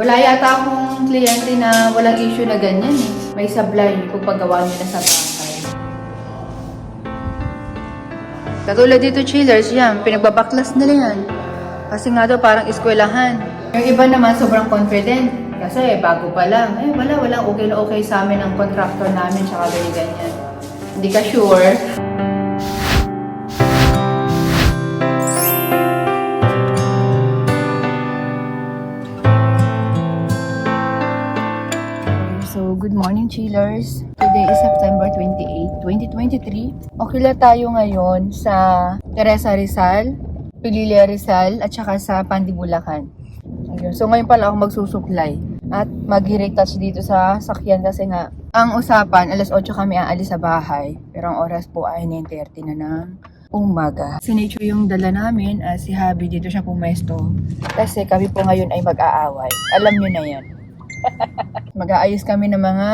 Wala yata akong kliyente na walang issue na ganyan eh. May sablay kung paggawa nila sa bahay. Katulad dito, chillers, yan. Pinagbabaklas nila yan. Kasi nga daw parang eskwelahan. Yung iba naman sobrang confident. Kasi bago pa lang. Eh wala, walang okay na okay sa amin ang contractor namin tsaka ganyan-ganyan. Hindi ka sure. So, good morning, chillers. Today is September 28, 2023. Okay lang tayo ngayon sa Teresa Rizal, Pililia Rizal, at saka sa Pandibulacan. Ayun. So, ngayon pala ako magsusuklay. At mag-retouch dito sa sakyan kasi nga, ang usapan, alas 8 kami aalis sa bahay. Pero ang oras po ay 9.30 na ng umaga. Si Nature yung dala namin, at si Habi dito siya pumesto. Kasi kami po ngayon ay mag-aaway. Alam nyo na yan. Mag-aayos kami ng mga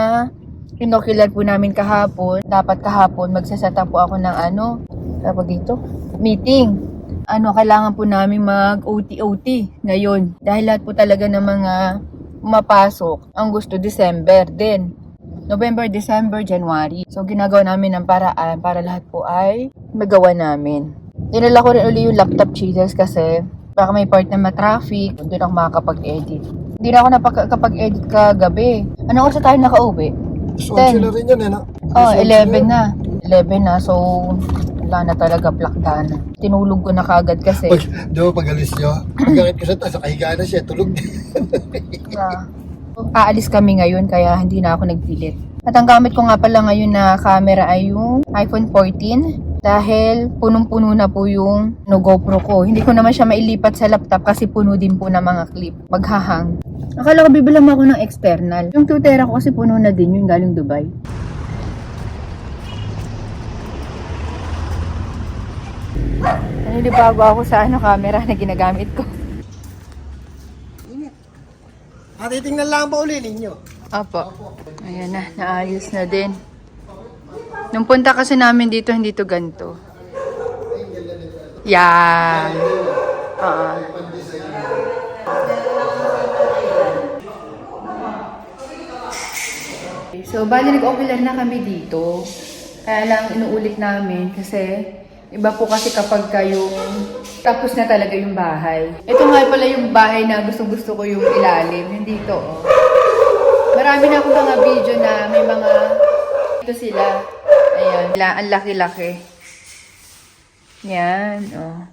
inocular po namin kahapon. Dapat kahapon, magsasata po ako ng ano, tapos dito, meeting. Ano, kailangan po namin mag-OT-OT ngayon. Dahil lahat po talaga ng mga umapasok, ang gusto December din. November, December, January. So, ginagawa namin ng paraan para lahat po ay magawa namin. Dinala ko rin uli yung laptop cheaters kasi baka may part na ma-traffic, doon ako makakapag-edit. Hindi na ako nakapag-edit kagabi. Anong oras na tayo nakauwi? Sonche na rin yan eh, no? Oh, Sonche 11 na. 11 na, so wala na talaga plakta na. Tinulog ko na kagad kasi. Pag, di ba pag alis nyo, pagkakit ko sa taas, nakahiga na siya, tulog din. na aalis kami ngayon kaya hindi na ako nagpilit. At ang gamit ko nga pala ngayon na camera ay yung iPhone 14 dahil punong-puno na po yung no GoPro ko. Hindi ko naman siya mailipat sa laptop kasi puno din po ng mga clip. Maghahang. Akala ko bibilang ako ng external. Yung 2 tera ko kasi puno na din yung galing Dubai. Nanilibago ako sa ano camera na ginagamit ko. At titingnan lang ba uli ninyo? Opo. Ayan na, naayos na din. Nung punta kasi namin dito, hindi to ganito. Yan. Oo. So, bali nag-ocular na kami dito. Kaya lang inuulit namin kasi iba po kasi kapag kayong tapos na talaga yung bahay. Ito nga pala yung bahay na gustong gusto ko yung ilalim. Hindi to, oh. Marami na akong mga video na may mga ito sila. Ayan. Ang laki-laki. Yan, oh.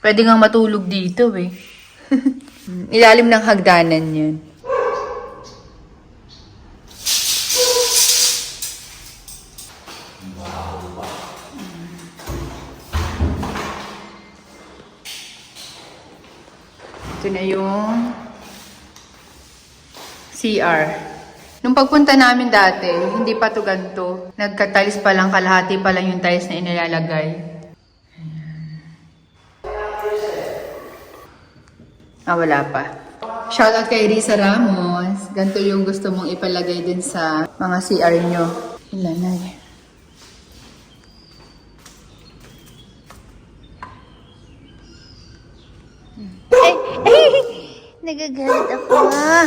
Pwede nga matulog dito, eh. Ilalim ng hagdanan yan. Ito na yung CR. Nung pagpunta namin dati, hindi pa to ganito. Nagkatalis pa lang, kalahati pa lang yung tiles na inilalagay. Ah, wala pa. Shoutout kay Risa Ramos. Ganito yung gusto mong ipalagay din sa mga CR nyo. Ilan na eh. Ay! Ay! Nagagalit ako ah.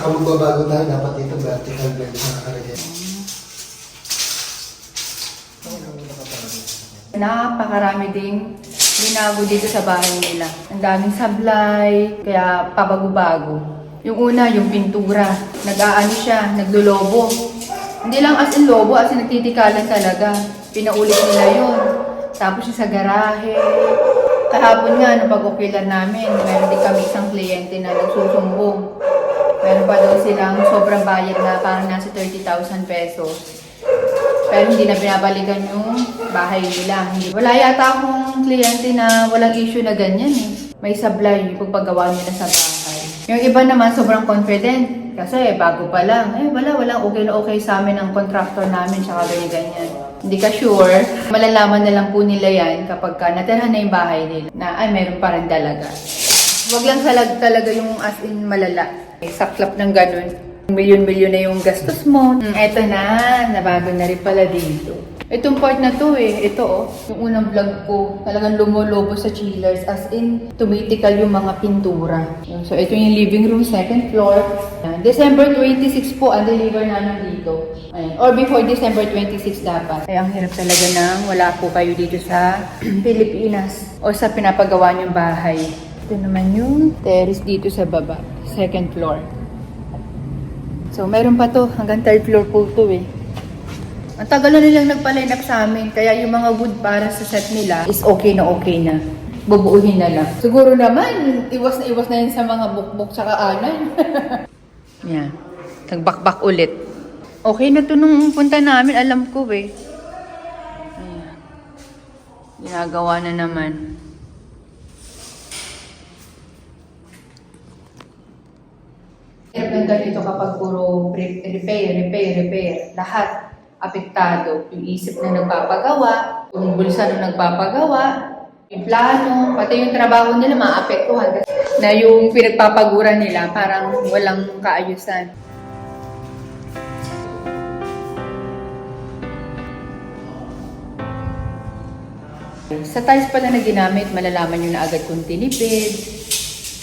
Hindi sa kamagbabago tayo, dapat dito vertical blend na nakalagay. Napakarami ding binago dito sa bahay nila. Ang daming sablay, kaya pabago-bago. Yung una, yung pintura. Nag-aano siya, naglolobo. Hindi lang as in lobo, as in nagtitikalan talaga. Pinaulit nila yun. Tapos yung sa garahe. Kahapon nga, nung pag-ocular namin, meron din kami isang kliyente na nagsusumbong. Meron pa daw silang sobrang bayad na parang nasa 30,000 pesos. Pero hindi na binabalikan yung bahay nila. Wala yata akong kliyente na walang issue na ganyan eh. May sablay yung pagpagawa nila sa bahay. Yung iba naman sobrang confident. Kasi bago pa lang. Eh wala, walang okay na okay sa amin ang contractor namin tsaka ganyan-ganyan. Hindi ka sure. Malalaman na lang po nila yan kapag ka natirhan na yung bahay nila. Na ay meron pa rin dalaga. Huwag lang talag talaga yung as in malala. Saklap ng ganun. Milyon-milyon na yung gastos mo. Mm, eto na, nabago na rin pala dito. Itong part na to eh, ito oh, yung unang vlog ko, talagang lumolobo sa chillers as in tumitical yung mga pintura. So ito yung living room, second floor. December 26 po ang deliver namin dito. Ayan. Or before December 26 dapat. Kaya ang hirap talaga nang wala po kayo dito sa Pilipinas o sa pinapagawa niyong bahay. Ito naman yung terrace dito sa baba, second floor. So meron pa to, hanggang third floor po to eh. Ang tagal na nilang nagpa-line up sa amin, kaya yung mga wood para sa set nila is okay na okay na. Bubuuhin na lang. Siguro naman, iwas na iwas na yun sa mga bukbok tsaka anan. Yan. Nagbakbak ulit. Okay na to nung punta namin, alam ko eh. Ayan. Ginagawa na naman. Hirap ng ganito kapag puro re- repair, repair, repair. Lahat apektado. Yung isip na nagpapagawa, yung bulsa na nagpapagawa, yung plano, pati yung trabaho nila maapektuhan. Na yung pinagpapagura nila parang walang kaayusan. Sa tiles pala na ginamit, malalaman nyo na agad kung tinipid,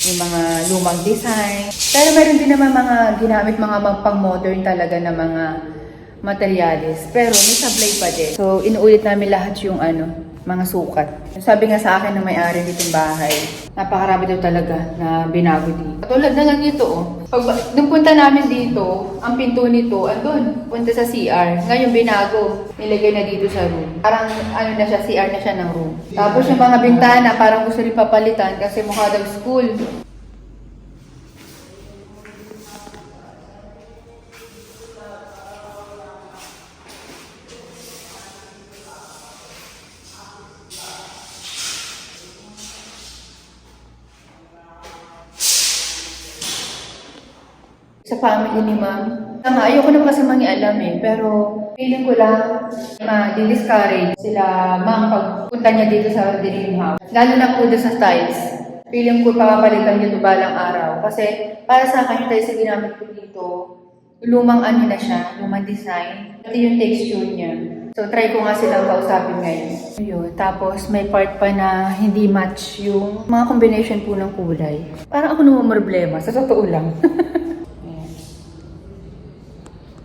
yung mga lumang design. Pero meron din naman mga ginamit mga pang-modern talaga na mga materials. Pero may sablay pa din. So, inuulit namin lahat yung ano, mga sukat. Sabi nga sa akin ng may-ari nitong bahay, napakarami daw talaga na binago dito. Katulad na lang nito, oh. Pag, nung namin dito, ang pinto nito, andun, punta sa CR. Ngayon binago, nilagay na dito sa room. Parang ano na siya, CR na siya ng room. Tapos yung mga bintana, parang gusto rin papalitan kasi mukha daw school. Sa family ni ma'am. Tama, ayoko na kasi mangialam eh. Pero feeling ko lang ma-discourage sila ma'am pag punta niya dito sa dream house. Lalo na po doon sa styles. Feeling ko papapalitan niyo ito balang araw. Kasi para sa akin yung tiles na ginamit ko dito, lumang ano na siya, lumang design. Pati yung texture niya. So, try ko nga silang kausapin ngayon. Ayun. Tapos, may part pa na hindi match yung mga combination po ng kulay. Parang ako naman problema. Sa totoo lang.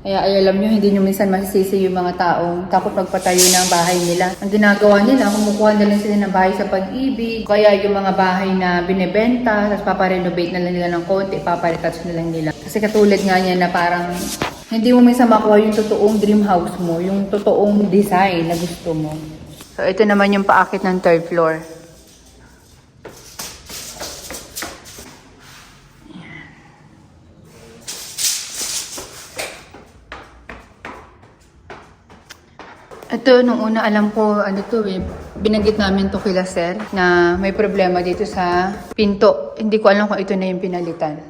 Kaya ay alam nyo, hindi nyo minsan masisisi yung mga taong takot magpatayo ng bahay nila. Ang ginagawa nila, kumukuha na lang sila ng bahay sa pag-ibig. Kaya yung mga bahay na binebenta, tapos paparenovate na lang nila ng konti, paparetouch na lang nila. Kasi katulad nga niya na parang hindi mo minsan makuha yung totoong dream house mo, yung totoong design na gusto mo. So ito naman yung paakit ng third floor. Ito, nung una alam ko, ano to eh, binanggit namin to kila sir na may problema dito sa pinto. Hindi ko alam kung ito na yung pinalitan.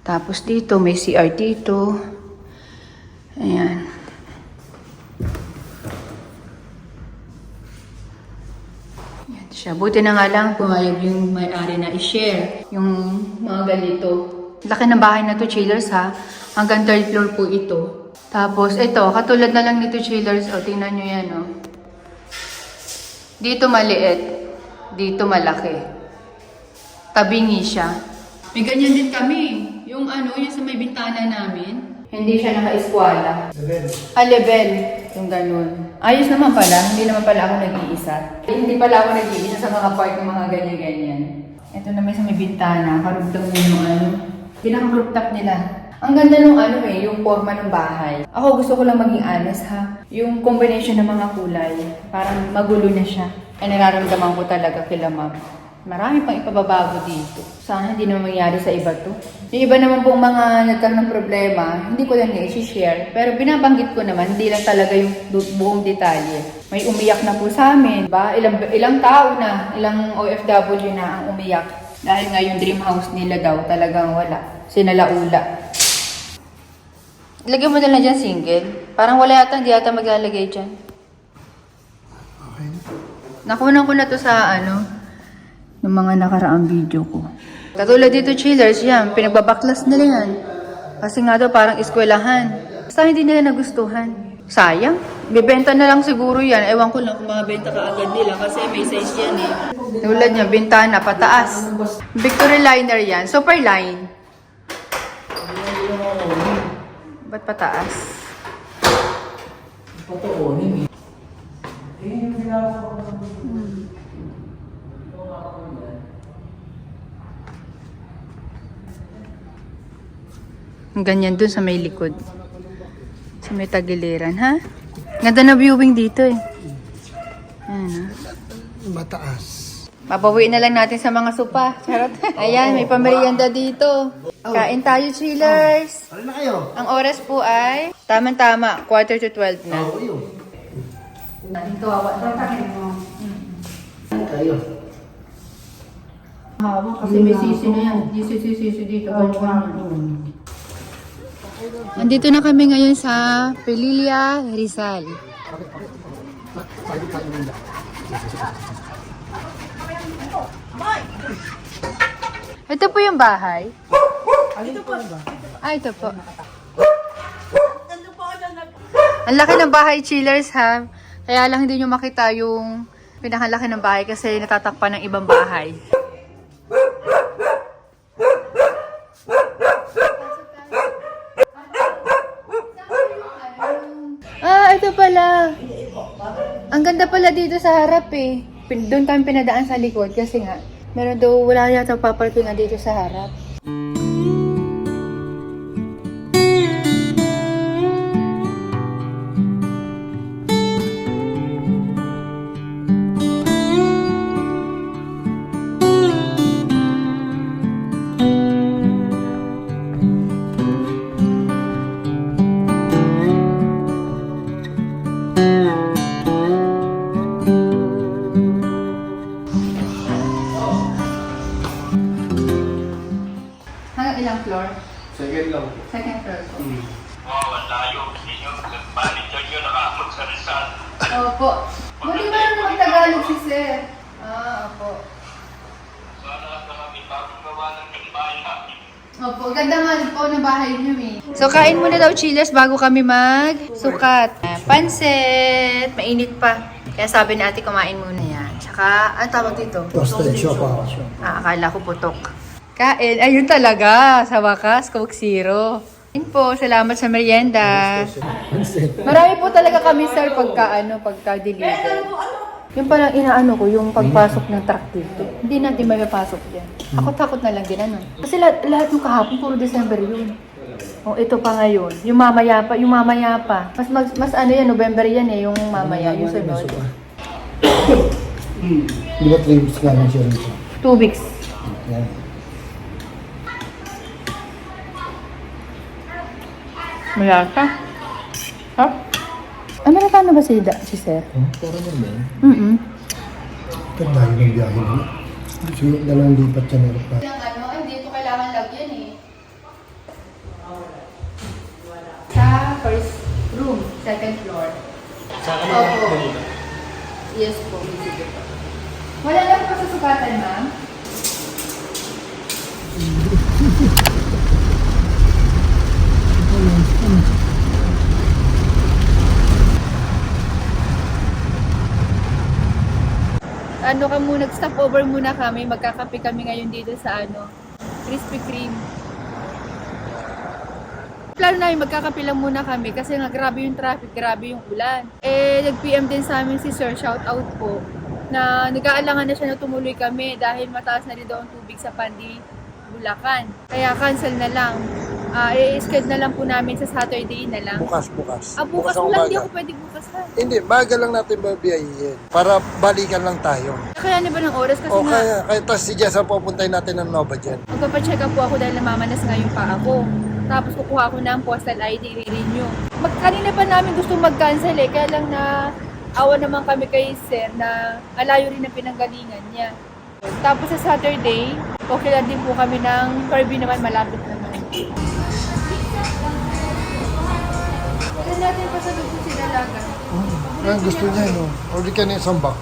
Tapos dito, may CR dito. Ayan. Ayan siya. Buti na nga lang, pumayag yung may-ari na i-share yung mga ganito. Laki ng bahay na to, chillers ha. Hanggang third floor po ito. Tapos, ito, katulad na lang nito, chillers. O, tingnan nyo yan, o. Dito maliit. Dito malaki. Tabingi siya. May ganyan din kami. Yung ano, yung sa may bintana namin. Hindi siya naka-eskwala. Level. Ah, level. Yung ganun. Ayos naman pala. Hindi naman pala ako nag-iisa. Hindi pala ako nag-iisa sa mga part ng mga ganyan-ganyan. Ito naman sa may bintana. Karugtang mo yung ano. Pinaka-group top nila. Ang ganda nung ano eh, yung forma ng bahay. Ako gusto ko lang maging honest ha. Yung combination ng mga kulay, parang magulo na siya. Ay nararamdaman ko talaga kila ma'am. Marami pang ipababago dito. Sana hindi naman mangyari sa iba to. Yung iba naman pong mga nagkaroon ng problema, hindi ko lang i-share. Pero binabanggit ko naman, hindi lang talaga yung buong detalye. May umiyak na po sa amin. Ba? Ilang, ilang tao na, ilang OFW na ang umiyak. Dahil nga yung dream house nila daw talagang wala. Sinalaula. Lagyan mo na lang dyan single. Parang wala yata, hindi yata maglalagay dyan. Okay na. Nakunan ko na to sa ano, ng mga nakaraang video ko. Katulad dito, chillers, yan, pinagbabaklas nila yan. Kasi nga daw parang eskwelahan. Basta hindi nila nagustuhan. Sayang. Bibenta na lang siguro yan. Ewan ko lang kung mabenta ka agad nila kasi may size yan eh. Tulad niya, bintana, pataas. Victory liner yan. Super line. Ba't pataas? Patuunin eh. Ganyan dun sa may likod. Sa may tagiliran, ha? Ganda na viewing dito eh. Ayan, ha? Mataas. Papawi na lang natin sa mga supa. Charot. Ayan, may pamerienda dito. Kain tayo, chillers. Ano na kayo? Ang oras po ay tama-tama, quarter to 12 na. Oo, yun. Ito, awa. Ano kayo? Hawa kasi may sisi na yan. May sisi-sisi dito. Andito na kami ngayon sa Pelilia, Rizal. Ito po yung bahay. Ito po? Ah, ito po. Ang laki ng bahay, chillers ha. Kaya lang hindi nyo makita yung pinakalaki ng bahay kasi natatakpan ng ibang bahay. Ah, ito pala. Ang ganda pala dito sa harap eh. Doon kami pinadaan sa likod kasi nga, meron daw wala yata paparkingan dito sa harap. Wow, ang layo. Ninyo, manager nyo sa Rizal. Opo. Buti ba na mag-Tagalog si Sir? Ah, opo. Sana na kami bagong gawa ng namin. Opo, ganda nga po ng bahay niyo eh. So, kain muna daw chillers bago kami mag-sukat. Pansit! Mainit pa. Kaya sabi ni ate, kumain muna yan. Tsaka, ano tawag dito? Toasted choco. Ah, akala ko putok. Kain. Ayun talaga. Sa wakas, Coke Zero. Yun po, salamat sa merienda. Marami po talaga kami, sir, pagka, ano, pagka deliver. Yung palang inaano ko, yung pagpasok ng truck dito. Hindi natin may mapasok yan. Ako takot na lang din, ano. Kasi lahat, lahat ng kahapon, puro December yun. Oh, ito pa ngayon. Yung mamaya pa, yung mamaya pa. Mas, mas, mas ano yan, November yan eh, yung mamaya, yung sunod. Di ba 3 weeks ka lang siya rito? Two weeks. Yan. Malasa. Ha? Amerikano ba si, da, si Sir? Hmm? Yan ba? Mm-mm. Ito dahil ng biyahe mo. Siguro na lang lipat siya ng. Yung ano, ay, dito kailangan lagyan eh. Sa first room, second floor. Sa Opo. Yes po, sige po. Wala lang po sa sukatan, ma'am. ano ka muna, stop over muna kami. Magkakape kami ngayon dito sa ano, Krispy Kreme. Plano namin magkakape lang muna kami kasi nga grabe yung traffic, grabe yung ulan. Eh, nag-PM din sa amin si Sir, shout out po, na nag-aalangan na siya na tumuloy kami dahil mataas na rin daw ang tubig sa Pandi, Bulacan. Kaya cancel na lang. Ah, i-schedule na lang po namin sa Saturday na lang. Bukas, bukas. Ah, bukas ang ulan, hindi ako pwede bukas ha. Hindi, baga lang natin babiyahin. Para balikan lang tayo. Kaya ba ng oras kasi O nga, kaya, kaya tas si Jessa pupuntay natin ng Nova dyan. Magpapacheck up po ako dahil namamanas nga yung paa ko. Tapos kukuha ko ng postal ID, i-renew. Mag kanina pa namin gusto mag-cancel eh, kaya lang na awa naman kami kay Sir na alayo rin ang pinanggalingan niya. Tapos sa Saturday, okay lang din po kami ng Kirby naman, malapit naman. Kailan natin pa sa Dalaga? Ang gusto niya, no? Order ka na isang box.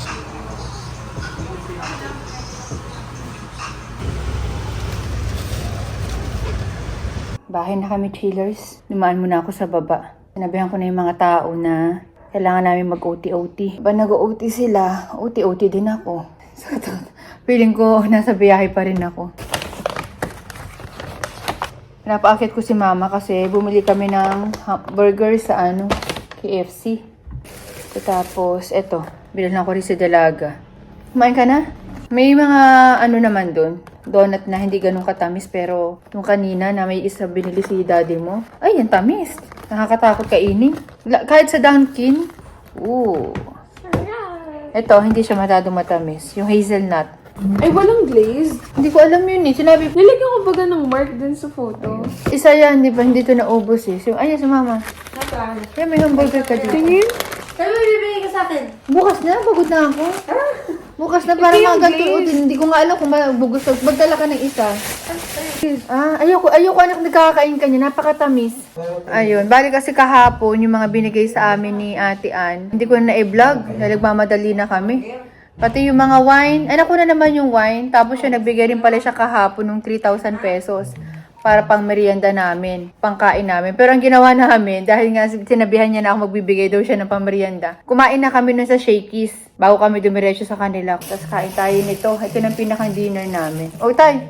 Bahay na kami, chillers. Lumaan muna ako sa baba. Sinabihan ko na yung mga tao na Kailangan namin mag-OT-OT. Ba nag-OT sila, OT-OT din ako. So, feeling ko nasa biyahe pa rin ako. Pinapaakit ko si mama kasi bumili kami ng burger sa ano, KFC. Tapos, eto, bilhin ko rin si Dalaga. Kumain ka na? May mga ano naman doon, donut na hindi ganun katamis pero yung kanina na may isa binili si daddy mo, ay, yung tamis. Nakakatakot kainin. Kahit sa Dunkin, ooh. Ito, hindi siya masyadong matamis. Yung hazelnut. Ay, walang glazed. Hindi ko alam yun eh. Sinabi, Nilagyan ko baga ng mark dun sa photo. isa yan, di ba? Hindi to naubos eh. So, ayan, si mama. Nasaan? Yan, may hamburger ka dito. Tingin? Kaya mo bibigay ka sa akin? Bukas na, pagod na ako. Bukas na, para Ito yung mga ganito. Hindi ko nga alam kung mabugos. Magdala ka ng isa. Ah, ayoko, ayoko anak nagkakain ka niya. Napakatamis. Ayun, bali kasi kahapon, yung mga binigay sa amin ni Ate Ann, hindi ko na na-vlog. Dahil nagmamadali na kami. Pati yung mga wine, ay naku na naman yung wine. Tapos siya nagbigay rin pala siya kahapon ng 3,000 pesos para pang merienda namin, pangkain namin. Pero ang ginawa namin, dahil nga sinabihan niya na ako magbibigay daw siya ng pamerienda, kumain na kami nun sa Shakey's bago kami dumiretso sa kanila. Tapos kain tayo nito. Ito ng pinakang dinner namin. O tay,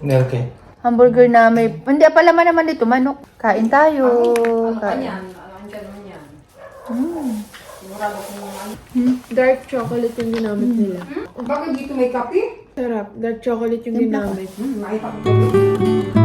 Okay. hamburger na may... Hindi, palaman naman dito, manok. Kain tayo. Kain. Dark chocolate yung ginamit nila. Bakit dito may kape? Sarap. Dark chocolate yung ginamit. Hmm, ko.